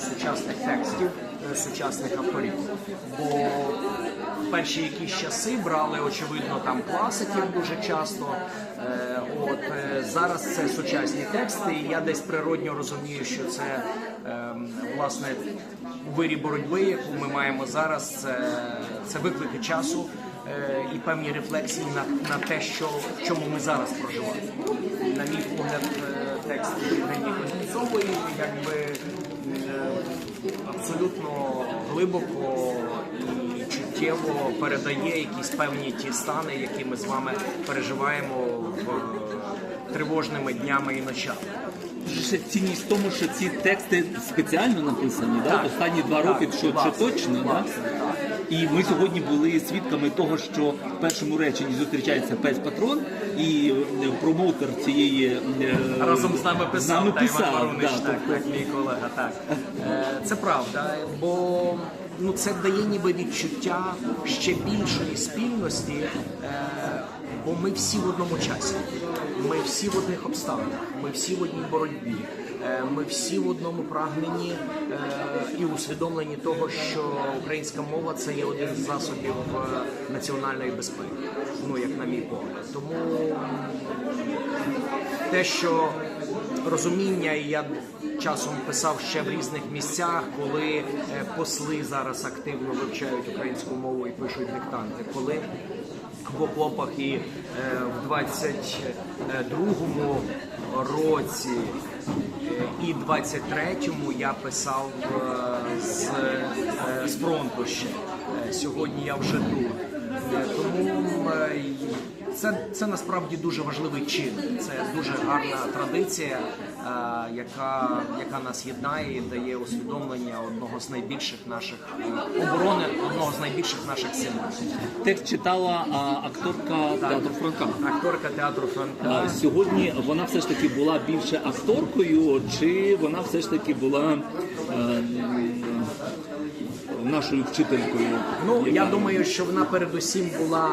сучасних текстів е, сучасних авторів. Бо перші якісь часи брали, очевидно, там класиків дуже часто. Е, От е, зараз це сучасні тексти, і я десь природньо розумію, що це ем, власне у вирі боротьби, яку ми маємо зараз, це, це виклики часу і певні рефлексії на, на те, що в чому ми зараз проживаємо. На мій погляд, текст Євгенії Кузнєцової якби абсолютно глибоко і чуттєво передає якісь певні ті стани, які ми з вами переживаємо в е, тривожними днями і ночами. Ще цінність в тому, що ці тексти спеціально написані, да? Так. останні два Так, роки, що власне, точно, да? І ми сьогодні були свідками того, що в першому реченні зустрічається пес патрон, і е, промоутер цієї е, Разом з нами писав, з нами та, Іван писав, Марунич, да, так, тобто так, мій колега, так. Е, Це правда, бо ну, це дає ніби відчуття ще більшої спільності, бо ми всі в одному часі, ми всі в одних обставинах, ми всі в одній боротьбі. Е, Ми всі в одному прагненні е, і усвідомлені того, що українська мова це є один з засобів е, національної безпеки. Ну як на мій погляд. Тому те, що розуміння, і я часом писав ще в різних місцях, коли посли зараз активно вивчають українську мову і пишуть диктанти, коли в окопах і в 22-му році і 23-му я писав е, з, е, з фронту ще. Сьогодні я вже тут. Е, Тому це, це насправді дуже важливий чин. Це дуже гарна традиція, яка, яка нас єднає і дає усвідомлення одного з найбільших наших е, оборони, одного з найбільших наших символів. текст читала а, акторка театру Франка. Акторка театру Франка. А сьогодні вона все ж таки була більше акторкою, чи вона все ж таки була е, нашою вчителькою? Ну я думаю, що вона передусім була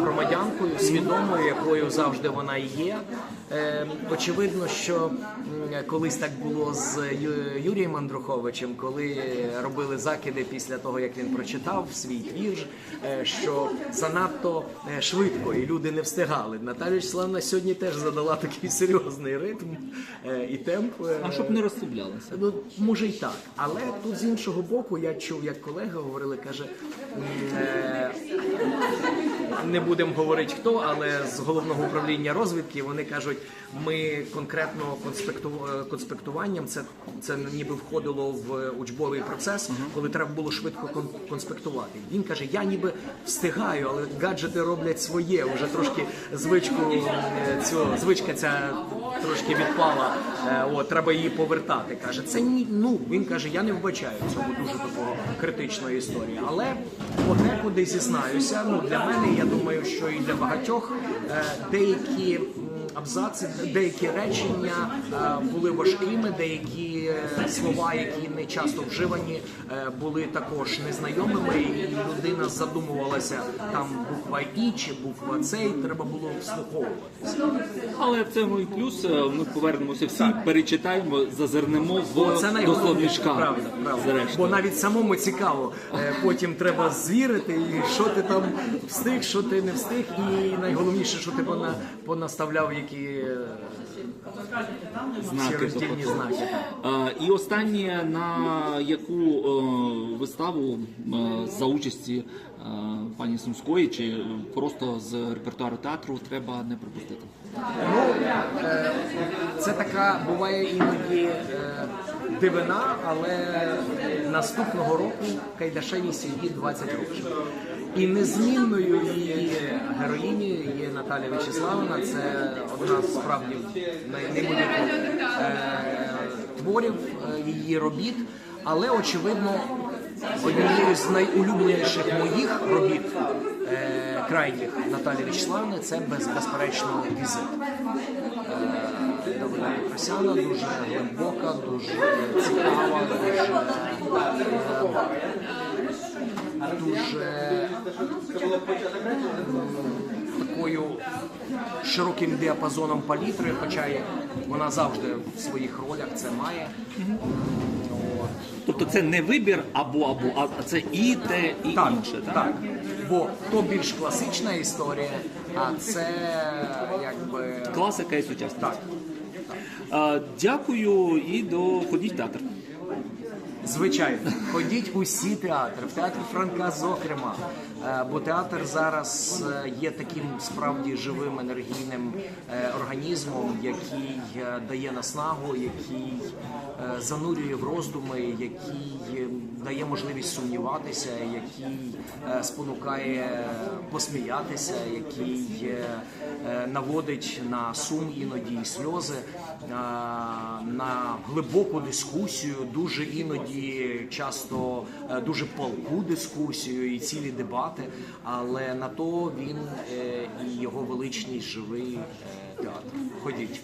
громадянкою, свідомою, якою завжди вона і є. Е, очевидно, що колись так було з Юрієм Андруховичем, коли робили закиди після того, як він прочитав свій твір, е, що занадто е, швидко і люди не встигали. Наталя Вячеславна сьогодні теж задала такий серйозний ритм е, і темп. е, А щоб не розслаблялася. Ну, може й так, але тут з іншого боку я чув, як колега говорили, каже, е, не будемо говорити хто, але з головного управління розвідки вони кажуть, ми конкретно конспекту- е, конспектуванням, це, це ніби входило в учбовий процес, коли треба було швидко кон- конспектувати. Він каже, я ніби встигаю, але гаджети роблять своє. Вже трошки звичку е, цю звичка ця трошки відпала. Е, От треба її повертати. Каже, це ні. Ну він каже, я не вбачаю в цьому дуже такого критичної історії. Але подекуди зізнаюся. Ну для мене я думаю, що і для багатьох е, деякі. Абзаци, деякі речення е, були важкими, деякі е, слова, які не часто вживані, е, були також незнайомими, і людина задумувалася там буква І чи буква Це, і треба було вслуховуватися. Але в цьому і плюс. Ми повернемося всі, перечитаємо, зазирнемо в Це до словничка. правда, правда. Зрештою. Бо навіть самому цікаво. Потім треба звірити, і що ти там встиг, що ти не встиг, і найголовніше, що ти пона- понаставляв, які е, знаки роздільні знаки. І останнє на яку е, виставу е, за участі пані Сумської, чи просто з репертуару театру треба не пропустити? Ну, це така буває іноді дивина, але наступного року Кайдашевій сім'ї 20 років. І незмінною її героїні є Наталя Вячеславовна. Це одна з справді неймовірних е, творів е, її робіт. Але очевидно, однією з найулюбленіших моїх робіт е, крайніх Наталі Вячеславни це без, безперечно візит. Давида Петросяна дуже глибока, дуже цікава, дуже, дуже такою широким діапазоном палітри, хоча вона завжди в своїх ролях це має. Тобто це не вибір або або, а це і те, і Так, інше. Так? так. Бо то більш класична історія, а це якби Класика і сучасність. так. Е, Дякую і до ходіть в театр. Звичайно, ходіть усі театри, в театрі Франка, зокрема. Е, Бо театр зараз е, є таким справді живим енергійним е, організмом, який дає наснагу, який занурює в роздуми, який е, дає можливість сумніватися, який спонукає посміятися, який наводить на сум іноді і сльози, на глибоку дискусію, дуже іноді часто дуже палку дискусію і цілі дебати. Але на то він е, і його величність живий е, театр. Ходіть.